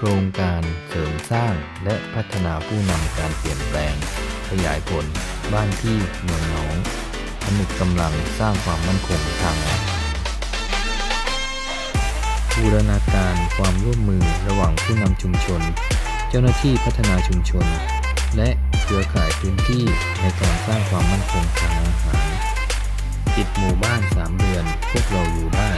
โครงการเสริมสร้างและพัฒนาผู้นำการเปลี่ยนแปลง ขยายผล บ้านที่เมืองหนองผนึกกำลังสร้างความมั่นคงทางอาหารบูรณาการความร่วมมือระหว่างผู้นำชุมชน เจ้าหน้าที่พัฒนาชุมชน และเครือข่ายพื้นที่ในการสร้างความมั่นคงทางอาหารปิดหมู่บ้าน 3 เดือนพวกเราอยู่ได้